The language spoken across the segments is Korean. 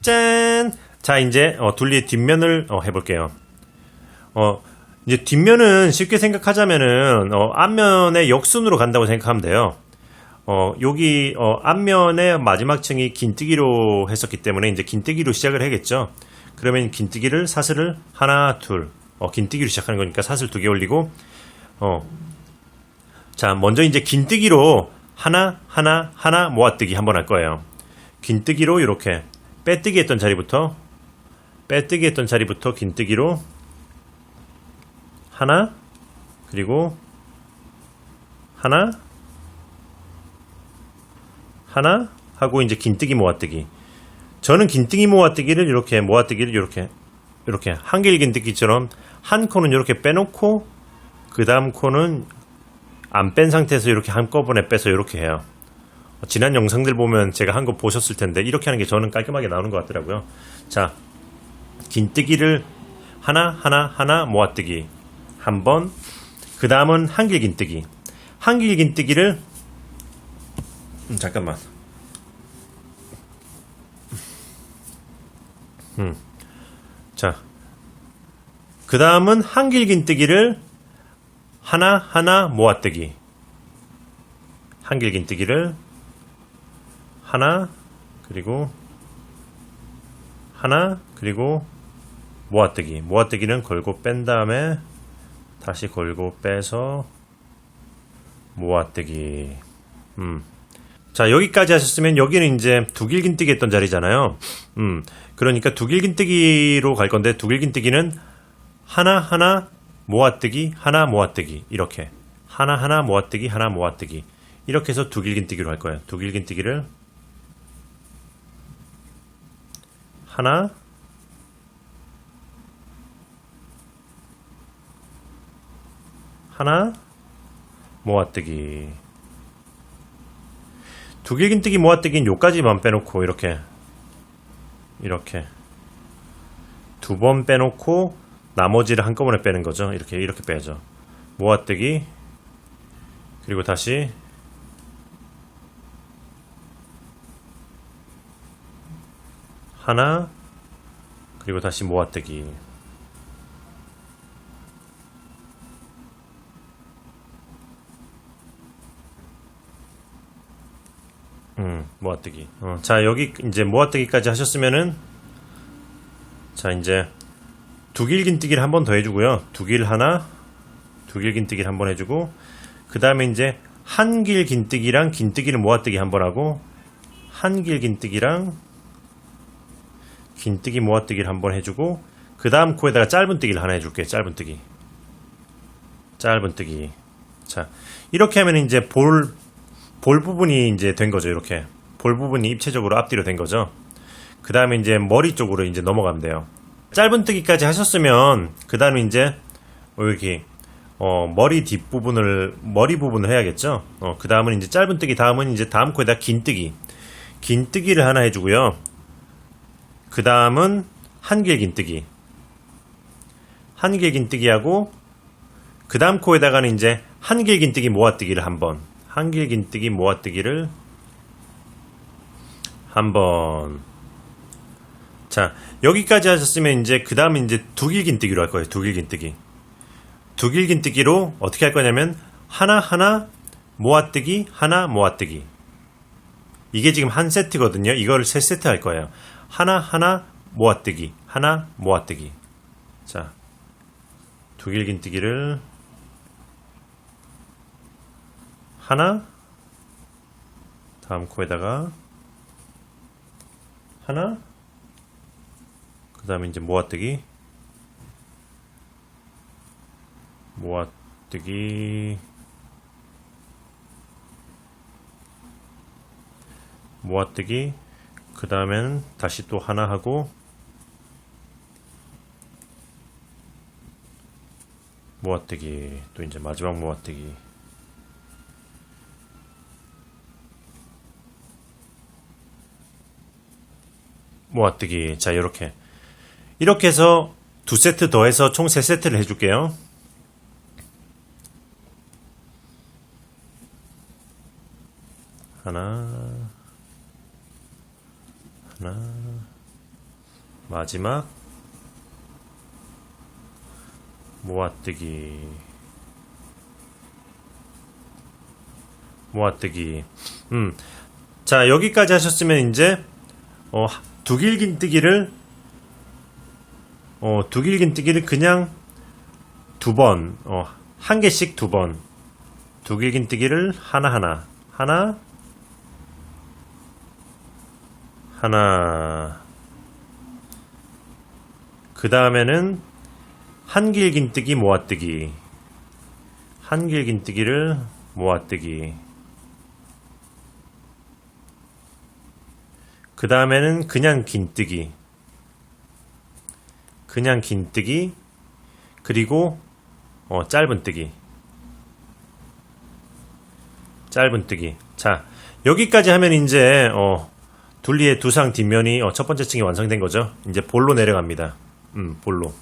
짠! 자, 이제 어, 둘리의 뒷면을 어, 해볼게요. 어, 이제 뒷면은 쉽게 생각하자면은 어, 앞면의 역순으로 간다고 생각하면 돼요. 어, 여기 어, 앞면의 마지막 층이 긴뜨기로 했었기 때문에 이제 긴뜨기로 시작을 해야겠죠. 그러면 긴뜨기를 사슬을 하나, 둘, 어, 긴뜨기로 시작하는 거니까 사슬 두 개 올리고 어, 자, 먼저 이제 긴뜨기로 하나, 하나, 하나 모아뜨기 한번 할 거예요. 긴뜨기로 이렇게 빼뜨기 했던 자리부터 빼뜨기 했던 자리부터 긴뜨기로 하나 그리고 하나 하나 하고 이제 긴뜨기 모아뜨기 저는 긴뜨기 모아뜨기를 이렇게 모아뜨기를 이렇게 이렇게 한길 긴뜨기처럼 한 코는 이렇게 빼놓고 그 다음 코는 안 뺀 상태에서 이렇게 한꺼번에 빼서 이렇게 해요. 지난 영상들 보면 제가 한 거 보셨을 텐데 이렇게 하는 게 저는 깔끔하게 나오는 것 같더라고요. 자, 긴뜨기를 하나 하나 하나 모아뜨기 한 번. 그 다음은 한길 긴뜨기. 한길 긴뜨기를 음, 잠깐만. 음. 자. 그 다음은 한길 긴뜨기를 하나 하나 모아뜨기. 한길 긴뜨기를 하나 그리고 하나 그리고 모아뜨기. 모아뜨기는 걸고 뺀 다음에 다시 걸고 빼서 모아뜨기. 음. 자, 여기까지 하셨으면 여기는 이제 두길긴뜨기 했던 자리잖아요. 음. 그러니까 두길긴뜨기로 갈 건데 두길긴뜨기는 하나 하나 모아뜨기, 하나 모아뜨기. 이렇게. 하나 하나 모아뜨기, 하나 모아뜨기. 이렇게 해서 두길긴뜨기로 할 거예요. 두길긴뜨기를 하나. 하나. 모아뜨기. 두길긴뜨기 모아뜨기는 요까지만 빼놓고 이렇게. 이렇게. 두 번 빼놓고 나머지를 한꺼번에 빼는 거죠. 이렇게 이렇게 빼죠. 모아뜨기. 그리고 다시 하나 그리고 다시 모아뜨기 음, 모아뜨기. 어, 자, 여기 이제 모아뜨기까지 하셨으면은 자, 이제 두길긴뜨기를 한 번 더 해주고요. 두길 하나, 두길긴뜨기를 한 번 해주고 그 다음에 이제 한길긴뜨기랑 긴뜨기를 모아뜨기 한 번 하고 한길긴뜨기랑 긴뜨기 모아뜨기를 한번 해주고 그 다음 코에다가 짧은뜨기를 하나 해줄게요. 짧은뜨기. 짧은뜨기. 자, 이렇게 하면 이제 볼 볼 부분이 이제 된 거죠. 이렇게 볼 부분이 입체적으로 앞뒤로 된 거죠. 그 다음에 이제 머리 쪽으로 이제 넘어가면 돼요. 짧은뜨기까지 하셨으면 그 다음에 이제 이렇게 어, 머리 뒷 부분을 머리 부분을 해야겠죠. 어, 그 다음은 이제 짧은뜨기 다음은 이제 다음 코에다 긴뜨기 긴뜨기를 하나 해주고요. 그 다음은 한길 긴뜨기. 한길 긴뜨기하고 그 다음 코에다가는 이제 한길 긴뜨기 모아뜨기를 한번. 한길 긴뜨기 모아뜨기를 한번. 자 여기까지 하셨으면 이제 그 다음에 이제 두길 긴뜨기로 할 거예요. 두길 긴뜨기. 두길 긴뜨기로 어떻게 할 거냐면 하나 하나 모아뜨기 하나 모아뜨기. 이게 지금 한 세트거든요. 이거를 세 세트 할 거예요 하나 하나 모아뜨기. 하나 모아뜨기. 자 두길 긴뜨기를 하나 다음 코에다가 하나 그 다음에 이제 모아뜨기. 모아뜨기. 모아뜨기 그 다음엔 다시 또 하나 하고 모아뜨기 또 이제 마지막 모아뜨기. 모아뜨기. 자 이렇게. 이렇게 해서 두 세트 더해서 총 세 세트를 해줄게요. 하나 하나. 마지막. 모아뜨기. 모아뜨기. 음. 자 여기까지 하셨으면 이제 어, 두길긴뜨기를 어, 두길긴뜨기를 그냥 두 번, 어, 한 개씩 두 번. 두길긴뜨기를 하나하나, 하나, 하나. 그 다음에는 한길 긴뜨기 모아뜨기. 한길 긴뜨기를 모아뜨기. 그 다음에는 그냥 긴뜨기. 그냥 긴뜨기. 그리고 어, 짧은뜨기. 짧은뜨기. 자, 여기까지 하면 이제 어, 둘리의 두상 뒷면이 어, 첫 번째 층이 완성된 거죠. 이제 볼로 내려갑니다. 음, 볼로.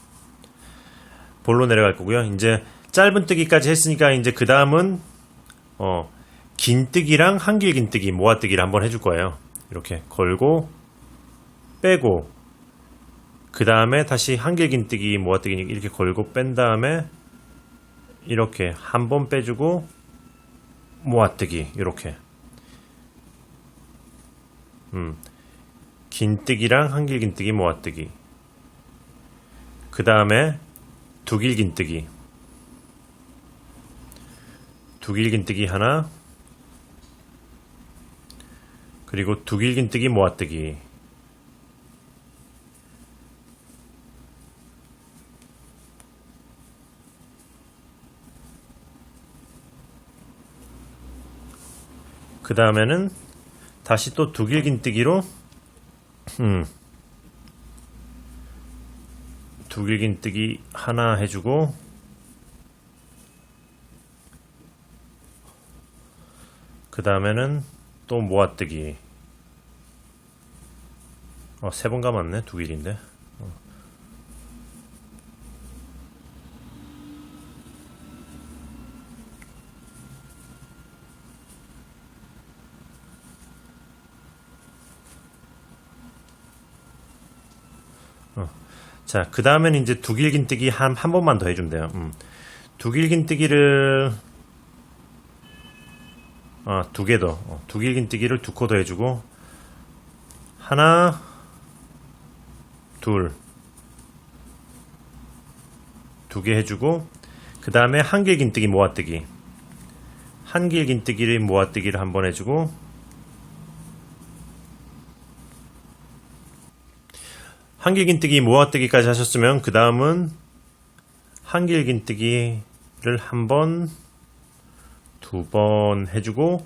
볼로 내려갈 거고요. 이제 짧은 뜨기까지 했으니까 이제 그 다음은 어, 긴 뜨기랑 한길 긴 뜨기 모아 뜨기를 한번 해줄 거예요. 이렇게 걸고 빼고 그 다음에 다시 한길 긴 뜨기 모아 뜨기 이렇게 걸고 뺀 다음에 이렇게 한 번 빼주고 모아 뜨기 이렇게 음. 긴뜨기랑 한길긴뜨기 모아뜨기. 그 다음에 두길긴뜨기. 두길긴뜨기 하나. 그리고 두길긴뜨기 모아뜨기. 그 다음에는 다시 또 두길긴뜨기로 음, 두길긴뜨기 하나 해주고 그 다음에는 또 모아뜨기. 어, 세 번 감았네 두길인데 자, 그 다음에는 이제 두 길긴뜨기 한, 한 번만 더 돼요. 음. 두 길긴뜨기를, 아, 두 개 더. 어, 두 길긴뜨기를 두 코 더 해주고, 하나, 둘, 두 개 해주고, 그 다음에 한길긴뜨기 모아뜨기. 한길긴뜨기를 모아뜨기를 한 번 해주고, 한길긴뜨기 모아뜨기까지 하셨으면 그 다음은 한길긴뜨기를 한 번, 두 번 해주고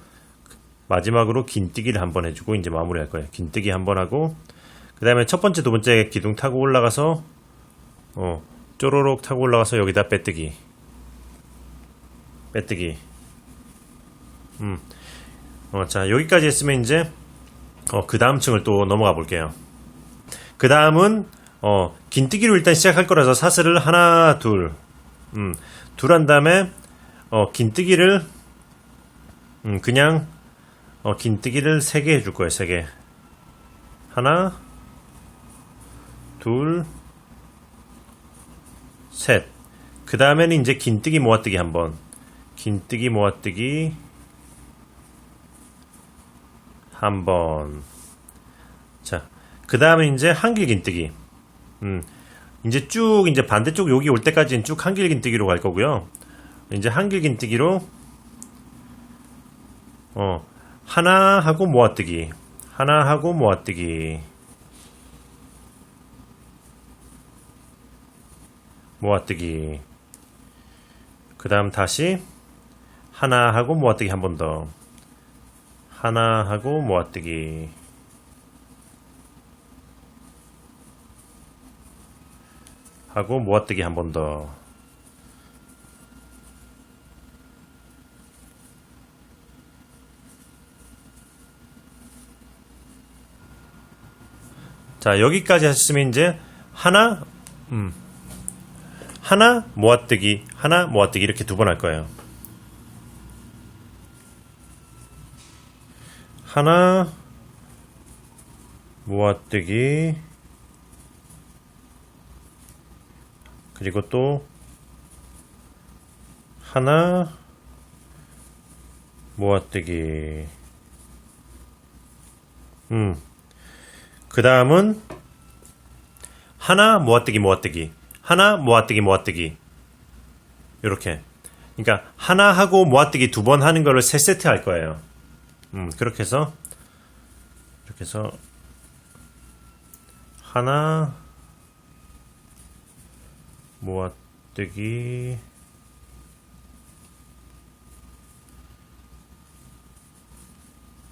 마지막으로 긴뜨기를 한 번 해주고 이제 마무리할 거예요. 긴뜨기 한 번 하고 그 다음에 첫 번째, 두 번째 기둥 타고 올라가서 어, 쪼로록 타고 올라가서 여기다 빼뜨기, 빼뜨기. 음, 어, 자 여기까지 했으면 이제 어, 그 다음 층을 또 넘어가 볼게요. 그 다음은 어, 긴뜨기로 일단 시작할 거라서 사슬을 하나 둘, 음, 둘 한 다음에 어, 긴뜨기를 음, 그냥 어, 긴뜨기를 세 개 해줄 거예요. 세 개. 하나, 둘, 셋. 그 다음에는 이제 긴뜨기 모아뜨기 한번. 긴뜨기 모아뜨기 한 번. 자, 그 다음에 이제 한길 긴뜨기. 음, 이제 쭉 이제 반대쪽 여기 올 때까지는 쭉 한길 긴뜨기로 갈 거고요. 이제 한길 긴뜨기로 어 하나 하고 모아뜨기, 하나 하고 모아뜨기, 모아뜨기. 그 다음 다시 하나 하고 모아뜨기 한 번 더. 하나 하고 모아뜨기. 하고 모아뜨기 한 번 더. 자, 여기까지 하셨으면 이제 하나, 음, 하나 모아뜨기, 하나 모아뜨기 이렇게 두 번 할 거예요. 하나, 모아뜨기 그리고 또 하나 모아뜨기 음. 그 다음은 하나 모아뜨기 모아뜨기 하나 모아뜨기 모아뜨기 이렇게 그러니까 하나 하고 모아뜨기 두 번 하는 거를 세 세트 할 거예요. 음, 그렇게 해서 이렇게 해서 하나 모아뜨기.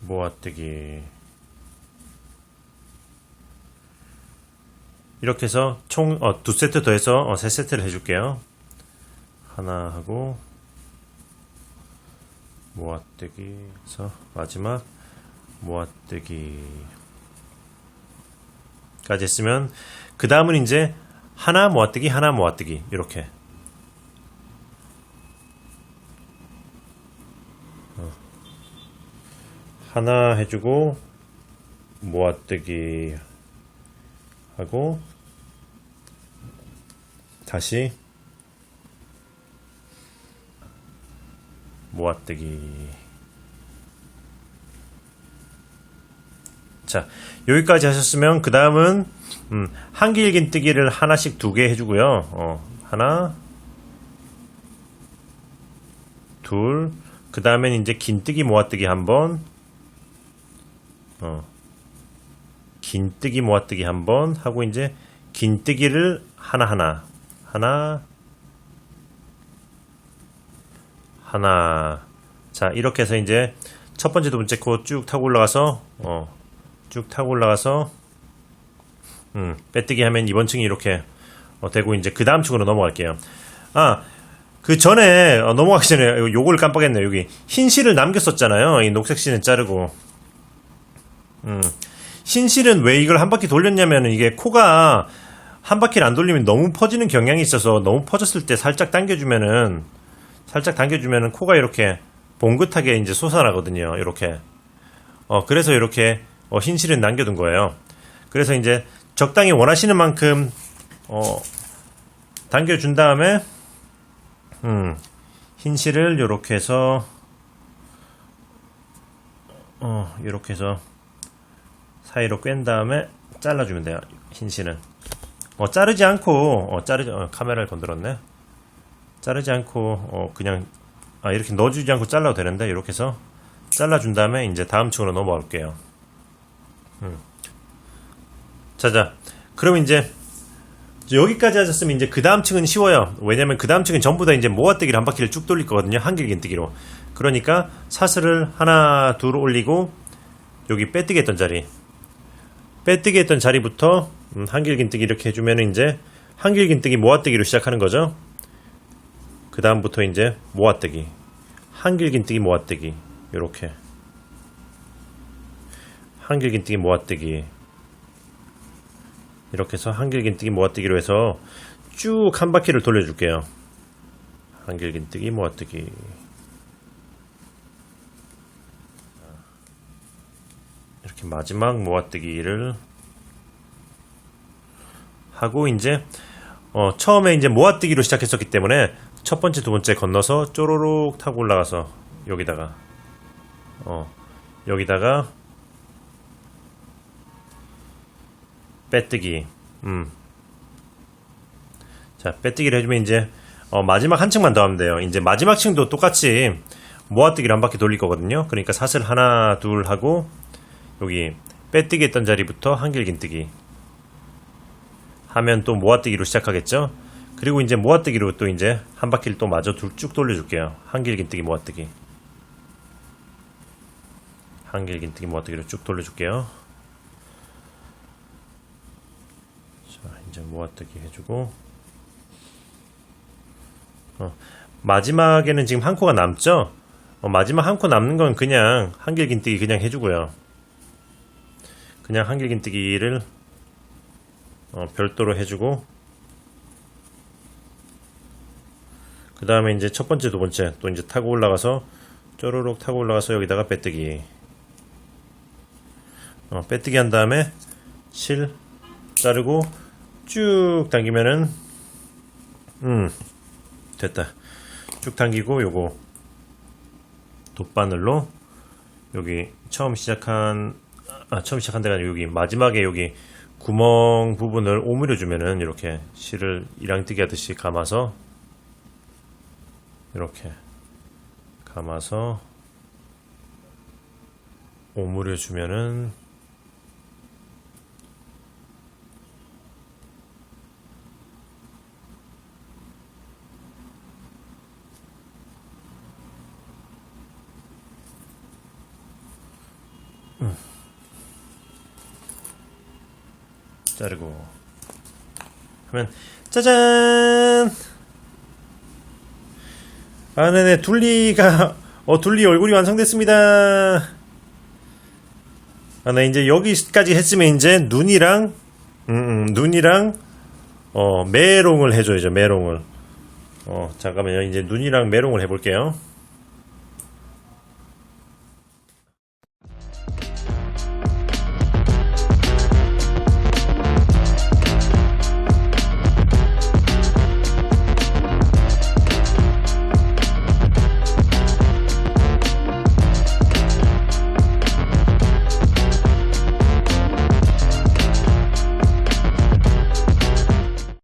모아뜨기. 이렇게 해서 총 어, 두 세트 더해서 어, 세 세트를 해줄게요. 하나 하고 모아뜨기 해서 마지막 모아뜨기. 까지 했으면 그 다음은 이제 하나 모아뜨기 하나 모아뜨기. 이렇게. 어. 하나 해주고 모아뜨기 하고 다시 모아뜨기 자 여기까지 하셨으면 그 다음은 음, 한길긴 뜨기를 하나씩 두 개 해주고요. 어, 하나 둘 그 다음엔 이제 긴뜨기 모아뜨기 한 번. 어, 긴뜨기 모아뜨기 한 번 하고 이제 긴뜨기를 하나하나 하나 하나. 자 이렇게 해서 이제 첫 번째 두 번째 코 쭉 타고 올라가서 어, 쭉 타고 올라가서 음, 빼뜨기 하면 이번 층이 이렇게 어, 되고 이제 그 다음 층으로 넘어갈게요 아 그 전에 어, 넘어가기 전에 요- 요걸 깜빡했네요 여기 흰 실을 남겼었잖아요 이 녹색 실은 자르고 음, 흰 실은 왜 이걸 한 바퀴 돌렸냐면 이게 코가 한 바퀴를 안 돌리면 너무 퍼지는 경향이 있어서 너무 퍼졌을 때 살짝 당겨주면은 살짝 당겨주면은 코가 이렇게 봉긋하게 이제 솟아나거든요. 이렇게. 어, 그래서 이렇게 어, 흰 실은 남겨둔 거예요. 그래서 이제 적당히 원하시는 만큼 어, 당겨준 다음에 음, 흰 실을 이렇게 해서 어, 이렇게 해서 사이로 꿰은 다음에 잘라주면 돼요. 흰 실은. 어, 자르지 않고 어, 자르지 어, 카메라를 건드렸네. 자르지 않고 어, 그냥 아, 이렇게 넣어주지 않고 잘라도 되는데 이렇게 해서 잘라준 다음에 이제 다음 층으로 넘어갈게요. 음. 자자, 그럼 이제 여기까지 하셨으면 이제 그 다음 층은 쉬워요. 왜냐면 그 다음 층은 전부 다 이제 모아뜨기를 한 바퀴를 쭉 돌릴 거거든요. 한길긴뜨기로. 그러니까 사슬을 하나 둘 올리고 여기 빼뜨기 했던 자리 빼뜨기 했던 자리부터 음, 한길긴뜨기 이렇게 해주면 이제 한길긴뜨기 모아뜨기로 시작하는 거죠. 그 다음부터 이제 모아뜨기 한길긴뜨기 모아뜨기 이렇게 한길긴뜨기 모아뜨기 이렇게 해서 한길긴뜨기 모아뜨기로 해서 쭉 한 바퀴를 돌려줄게요. 한길긴뜨기 모아뜨기 이렇게 마지막 모아뜨기를 하고 이제 어, 처음에 이제 모아뜨기로 시작했었기 때문에 첫 번째 두 번째 건너서 쪼로록 타고 올라가서 여기다가 어 여기다가 빼뜨기 음. 자 빼뜨기를 해주면 이제 어, 마지막 한 층만 더 하면 돼요 이제 마지막 층도 똑같이 모아뜨기를 한 바퀴 돌릴 거거든요 그러니까 사슬 하나 둘 하고 여기 빼뜨기 했던 자리부터 한길긴뜨기 하면 또 모아뜨기로 시작하겠죠. 그리고 이제 모아뜨기로 또 이제 한 바퀴를 또 마저 둘- 쭉 돌려줄게요. 한길긴뜨기 모아뜨기. 한길긴뜨기 모아뜨기로 쭉 돌려줄게요. 자, 이제 모아뜨기 해주고. 어, 마지막에는 지금 한 코가 남죠? 어, 마지막 한 코 남는 건 그냥 한길긴뜨기 그냥 해주고요. 그냥 한길긴뜨기를 어, 별도로 해주고 그 다음에 이제 첫 번째 두 번째 또 이제 타고 올라가서 쪼르륵 타고 올라가서 여기다가 빼뜨기 어, 빼뜨기 한 다음에 실 자르고 쭉 당기면은 음 됐다. 쭉 당기고 요거 돗바늘로 여기 처음 시작한 아 처음 시작한 데가 여기 마지막에 여기 구멍 부분을 오므려 주면은 이렇게 실을 이랑뜨기 하듯이 감아서 이렇게 감아서 오므려 주면은 자르고. 하면 짜잔! 아 네네. 둘리가 어 둘리 얼굴이 완성됐습니다. 아네. 이제 여기까지 했으면 이제 눈이랑 음, 음, 눈이랑 어 메롱을 해줘야죠. 메롱을. 어 잠깐만요. 이제 눈이랑 메롱을 해볼게요